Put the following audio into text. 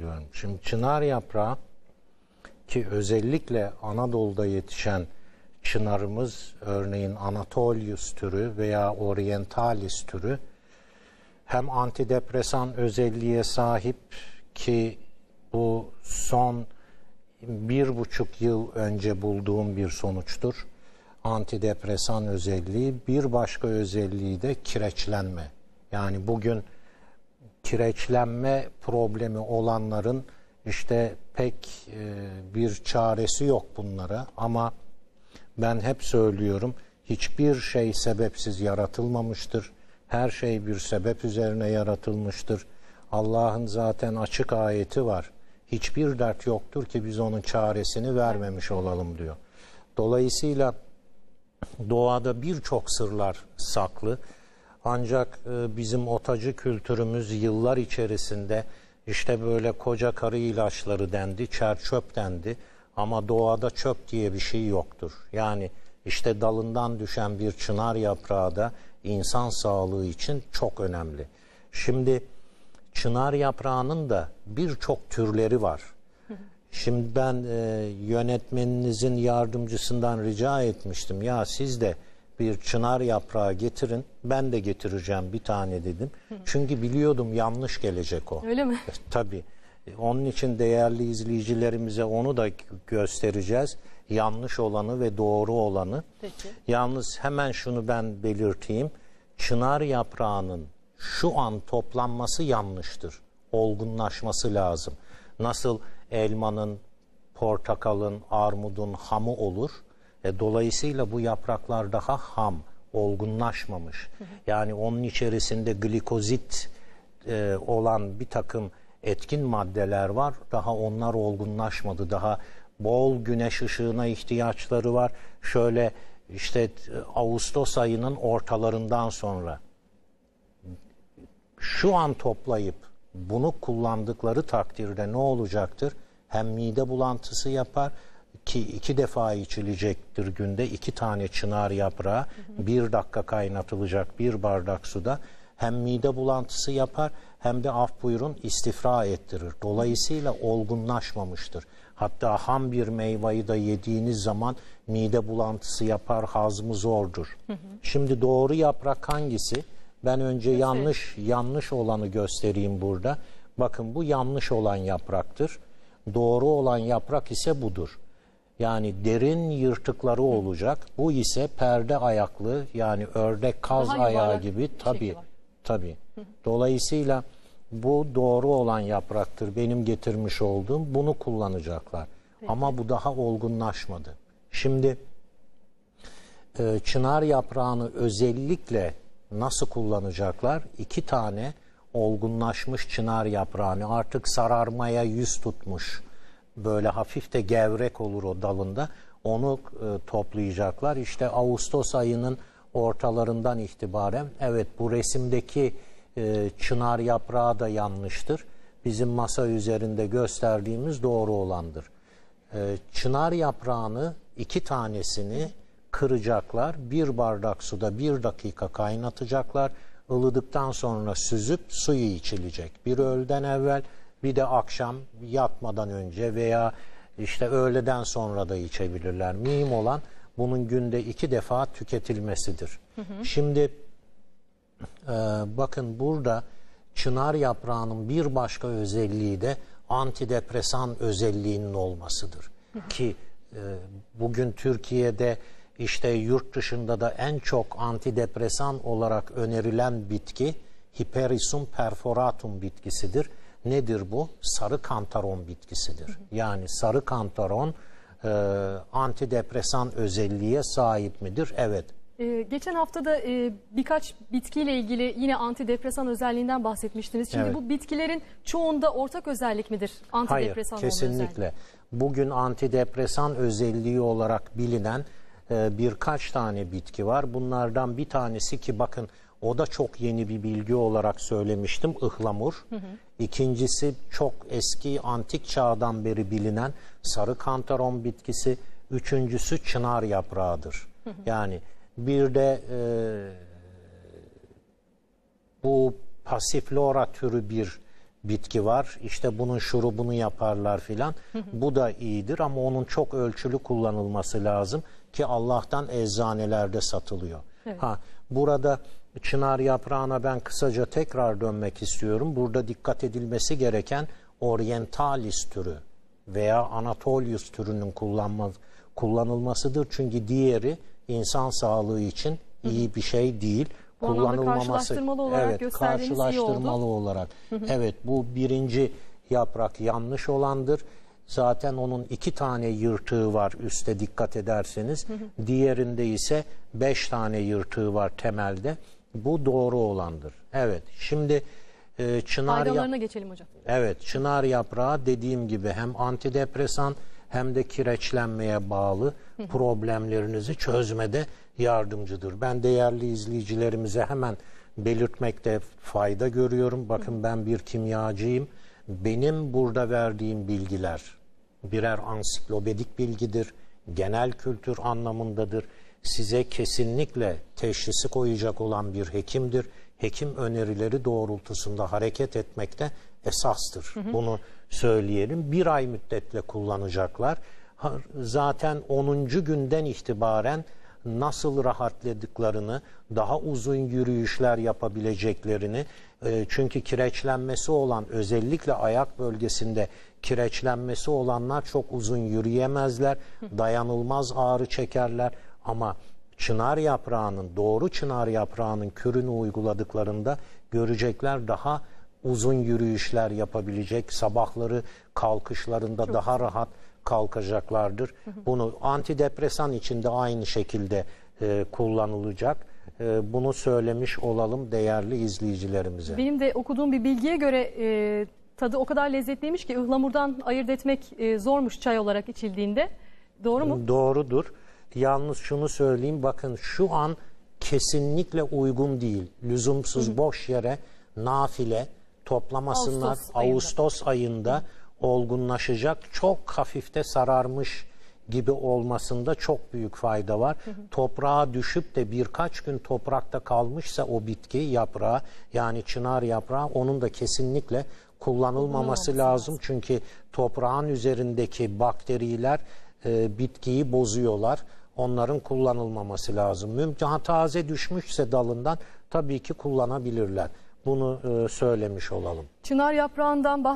diyorum. Şimdi çınar yaprağı ki özellikle Anadolu'da yetişen çınarımız örneğin Anatolius türü veya Orientalis türü hem antidepresan özelliğe sahip ki bu son bir buçuk yıl önce bulduğum bir sonuçtur. Antidepresan özelliği bir başka özelliği de kireçlenme. Yani bugün kireçlenme problemi olanların işte pek e, bir çaresi yok bunlara ama ben hep söylüyorum hiçbir şey sebepsiz yaratılmamıştır. Her şey bir sebep üzerine yaratılmıştır. Allah'ın zaten açık ayeti var. Hiçbir dert yoktur ki biz onun çaresini vermemiş olalım diyor. Dolayısıyla doğada birçok sırlar saklı. Ancak e, bizim otacı kültürümüz yıllar içerisinde işte böyle koca karı ilaçları dendi, çer çöp dendi. Ama doğada çöp diye bir şey yoktur. Yani işte dalından düşen bir çınar yaprağı da insan sağlığı için çok önemli. Şimdi çınar yaprağının da birçok türleri var. Şimdi ben e, yönetmeninizin yardımcısından rica etmiştim. Ya siz de bir çınar yaprağı getirin. Ben de getireceğim bir tane dedim. Çünkü biliyordum yanlış gelecek o. Öyle mi? E, Tabii. E, Onun için değerli izleyicilerimize onu da göstereceğiz. Yanlış olanı ve doğru olanı. Peki. Yalnız hemen şunu ben belirteyim. Çınar yaprağının şu an toplanması yanlıştır. Olgunlaşması lazım. Nasıl elmanın, portakalın, armudun hamı olur. E, dolayısıyla bu yapraklar daha ham, olgunlaşmamış. Yani onun içerisinde glikozit e, olan bir takım etkin maddeler var. Daha onlar olgunlaşmadı. Daha bol güneş ışığına ihtiyaçları var. Şöyle işte Ağustos ayının ortalarından sonra şu an toplayıp bunu kullandıkları takdirde ne olacaktır? Hem mide bulantısı yapar ki iki defa içilecektir günde iki tane çınar yaprağı bir dakika kaynatılacak bir bardak suda hem mide bulantısı yapar hem de af buyurun istifra ettirir. Dolayısıyla olgunlaşmamıştır. Hatta ham bir meyveyi da yediğiniz zaman mide bulantısı yapar, hazmı zordur. Şimdi doğru yaprak hangisi? Ben önce yanlış yanlış olanı göstereyim burada. Bakın bu yanlış olan yapraktır. Doğru olan yaprak ise budur. Yani derin yırtıkları olacak. Bu ise perde ayaklı yani ördek kaz Daha ayağı gibi var. tabii. Dolayısıyla bu doğru olan yapraktır. Benim getirmiş olduğum bunu kullanacaklar. Ama bu daha olgunlaşmadı. Şimdi e, çınar yaprağını özellikle nasıl kullanacaklar? İki tane olgunlaşmış çınar yaprağını artık sararmaya yüz tutmuş böyle hafif de gevrek olur o dalında onu e, toplayacaklar. İşte Ağustos ayının ortalarından itibaren evet bu resimdeki e, çınar yaprağı da yanlıştır. Bizim masa üzerinde gösterdiğimiz doğru olandır. E, çınar yaprağını iki tanesini kıracaklar. Bir bardak suda bir dakika kaynatacaklar. Ilıdıktan sonra süzüp suyu içilecek. Bir öğleden evvel bir de akşam yatmadan önce veya işte öğleden sonra da içebilirler. Mühim olan bunun günde iki defa tüketilmesidir. Şimdi e, bakın burada çınar yaprağının bir başka özelliği de antidepresan özelliğinin olmasıdır. Ki e, bugün Türkiye'de işte yurt dışında da en çok antidepresan olarak önerilen bitki Hypericum perforatum bitkisidir. Nedir bu? Sarı kantaron bitkisidir. Yani sarı kantaron e, antidepresan özelliğe sahip midir? Evet. Ee, geçen hafta da e, birkaç bitkiyle ilgili yine antidepresan özelliğinden bahsetmiştiniz. Şimdi Evet. bu bitkilerin çoğunda ortak özellik midir? Hayır, Antidepresan olma özelliği. kesinlikle. Bugün antidepresan özelliği olarak bilinen e, birkaç tane bitki var. Bunlardan bir tanesi ki bakın o da çok yeni bir bilgi olarak söylemiştim ıhlamur. İkincisi çok eski antik çağdan beri bilinen sarı kantaron bitkisi. Üçüncüsü çınar yaprağıdır. Yani bir de e, bu pasiflora türü bir bitki var. İşte bunun şurubunu yaparlar filan. Bu da iyidir ama onun çok ölçülü kullanılması lazım ki Allah'tan eczanelerde satılıyor. Evet. Ha burada çınar yaprağına ben kısaca tekrar dönmek istiyorum. Burada dikkat edilmesi gereken orientalis türü veya anatolius türünün kullanma, kullanılmasıdır. Çünkü diğeri insan sağlığı için iyi bir şey değil. Bu anlamda karşılaştırmalı olarak evet, karşılaştırmalı olarak. Evet bu birinci yaprak yanlış olandır. Zaten onun iki tane yırtığı var üstte dikkat ederseniz. Diğerinde ise beş tane yırtığı var temelde. Bu doğru olandır. Evet şimdi e, çınar Faydalarına geçelim hocam. Evet, çınar yaprağı dediğim gibi hem antidepresan hem de kireçlenmeye bağlı problemlerinizi çözmede yardımcıdır. Ben değerli izleyicilerimize hemen belirtmekte fayda görüyorum. Bakın ben bir kimyacıyım. Benim burada verdiğim bilgiler birer ansiklopedik bilgidir, genel kültür anlamındadır. Size kesinlikle teşhisi koyacak olan bir hekimdir. Hekim önerileri doğrultusunda hareket etmekte esastır. Bunu söyleyelim. Bir ay müddetle kullanacaklar. Zaten 10. günden itibaren nasıl rahatladıklarını, daha uzun yürüyüşler yapabileceklerini, e, çünkü kireçlenmesi olan özellikle ayak bölgesinde kireçlenmesi olanlar çok uzun yürüyemezler, dayanılmaz ağrı çekerler ama çınar yaprağının, doğru çınar yaprağının kürünü uyguladıklarında görecekler daha uzun yürüyüşler yapabilecek, sabahları kalkışlarında daha rahat kalkacaklardır. Bunu antidepresan için de aynı şekilde e, kullanılacak. E, bunu söylemiş olalım değerli izleyicilerimize. Benim de okuduğum bir bilgiye göre e, tadı o kadar lezzetliymiş ki ıhlamurdan ayırt etmek e, zormuş çay olarak içildiğinde. Doğru mu? Doğrudur. Yalnız şunu söyleyeyim bakın şu an kesinlikle uygun değil. Lüzumsuz boş yere nafile toplamasınlar. Ağustos ayında. Ağustos ayında olgunlaşacak. Çok hafifte sararmış gibi olmasında çok büyük fayda var. Toprağa düşüp de birkaç gün toprakta kalmışsa o bitki yaprağı yani çınar yaprağı onun da kesinlikle kullanılmaması lazım. Çünkü toprağın üzerindeki bakteriler e, bitkiyi bozuyorlar. Onların kullanılmaması lazım. Mümkün ha, taze düşmüşse dalından tabii ki kullanabilirler. Bunu e, söylemiş olalım. Çınar yaprağından bahsettik.